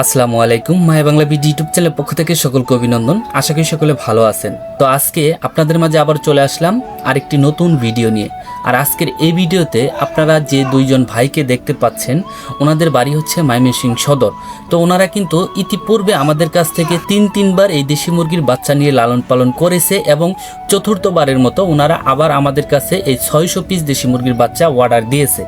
আসসালামু আলাইকুম মায়া Bangla BD YouTube চ্যানেলের পক্ষ থেকে সকলকে অভিনন্দন। আশা করি সকলে ভালো আছেন। তো আজকে আপনাদের মাঝে আবার চলে আসলাম আরেকটি নতুন ভিডিও নিয়ে। আর আজকের এই ভিডিওতে আপনারা যে দুইজন ভাইকে দেখতে পাচ্ছেন, ওনাদের বাড়ি হচ্ছে মাইমেসিং সদর। তো ওনারা কিন্তু ইতিপূর্বে আমাদের কাছ থেকে তিন তিনবার এই দেশি মুরগির বাচ্চা নিয়ে লালন পালন করেছে এবং চতুর্থবারের মতো ওনারা আবার আমাদের কাছে এই ছয়শো পিস দেশি মুরগির বাচ্চা অর্ডার দিয়েছে।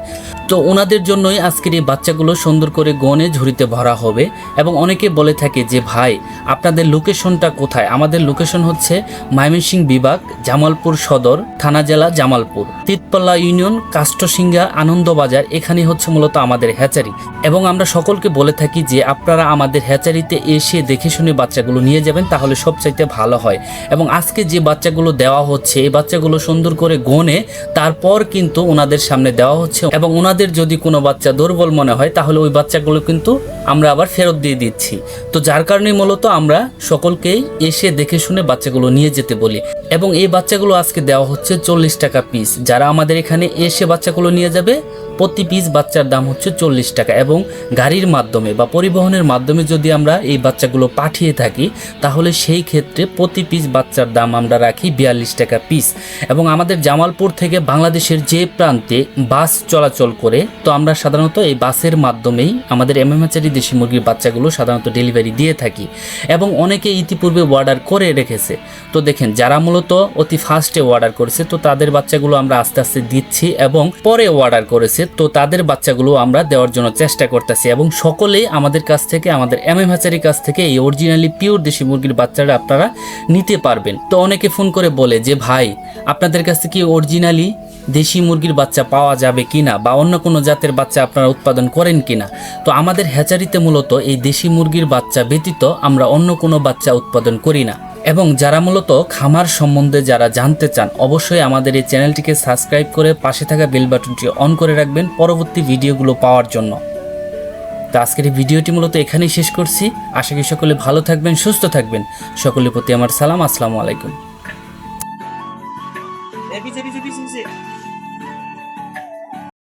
তো ওনাদের জন্যই আজকের এই বাচ্চাগুলো সুন্দর করে গনে ঝুড়িতে ভরা হবে। এবং অনেকে বলে থাকে যে, ভাই, আপনাদের লোকেশনটা কোথায়? আমাদের লোকেশন হচ্ছে ময়মনসিংহ বিভাগ, জামালপুর সদর, থানা জেলা জামালপুর। তিতপাল্লা ইউনিয়ন কাষ্টসিঙ্গা আনন্দবাজার এখানে হচ্ছে মূলত আমাদের হ্যাচারি। এবং আমরা সকলকে বলে থাকি যে, আপনারা আমাদের হ্যাচারিতে এসে দেখে শুনে বাচ্চাগুলো নিয়ে যাবেন, তাহলে সবচাইতে ভালো হয়। এবং আজকে যে বাচ্চাগুলো দেওয়া হচ্ছে, এই বাচ্চাগুলো সুন্দর করে গনে, তারপর কিন্তু ওনাদের সামনে দেওয়া হচ্ছে। এবং ওনাদের যদি কোনো বাচ্চা দুর্বল মনে হয়, তাহলে ওই বাচ্চাগুলো কিন্তু আমরা আবার ফেরত দিয়ে দিচ্ছি। তো যার কারণে মূলত আমরা সকলকেই এসে দেখে শুনে বাচ্চাগুলো নিয়ে যেতে বলি। এবং এই বাচ্চাগুলো আজকে দেওয়া হচ্ছে চল্লিশ টাকা পিস যারা আমাদের এখানে এসে বাচ্চাগুলো নিয়ে যাবে, প্রতি পিস বাচ্চার দাম হচ্ছে চল্লিশ টাকা এবং গাড়ির মাধ্যমে বা পরিবহনের মাধ্যমে যদি আমরা এই বাচ্চাগুলো পাঠিয়ে থাকি, তাহলে সেই ক্ষেত্রে প্রতি পিস বাচ্চার দাম আমরা রাখি বিয়াল্লিশ টাকা পিস এবং আমাদের জামালপুর থেকে বাংলাদেশের যে প্রান্তে বাস চলাচল করে, তো আমরা সাধারণত এই বাসের মাধ্যমেই আমাদের এমএমএচারি দেশি মুরগির বাচ্চাগুলো সাধারণত ডেলিভারি দিয়ে থাকি। এবং অনেকে ইতিপূর্বে অর্ডার করে রেখেছে। তো দেখেন, যারা মূলত অতি ফার্স্টে অর্ডার করেছে, তো তাদের বাচ্চাগুলো আমরা আস্তে আস্তে দিচ্ছি এবং পরে অর্ডার করেছে, তো তাদের বাচ্চাগুলো আমরা দেওয়ার জন্য চেষ্টা করতেছি এবং সকলেই আমাদের কাছ থেকে, আমাদের এম এম হাচারির কাছ থেকে এই অরিজিনালি পিওর দেশি মুরগির বাচ্চাটা আপনারা নিতে পারবেন। তো অনেকে ফোন করে বলে যে, ভাই, আপনাদের কাছ থেকে অরিজিনালি দেশি মুরগির বাচ্চা পাওয়া যাবে কিনা বা অন্য কোনো জাতের বাচ্চা আপনারা উৎপাদন করেন কিনা? তো আমাদের হ্যাচারিতে মূলত এই দেশি মুরগির বাচ্চা ব্যতীত আমরা অন্য কোনো বাচ্চা উৎপাদন করি না। এবং যারা মূলত খামার সম্বন্ধে যারা জানতে চান অবশ্যই আমাদের এই চ্যানেলটিকে সাবস্ক্রাইব করে পাশে থাকা বেল বাটনটি অন করে রাখবেন পরবর্তী ভিডিওগুলো পাওয়ার জন্য তো আজকের এই ভিডিওটি মূলত এখানেই শেষ করছি আশা করি সকলে ভালো থাকবেন সুস্থ থাকবেন সকলের প্রতি আমার সালাম আসসালামু আলাইকুম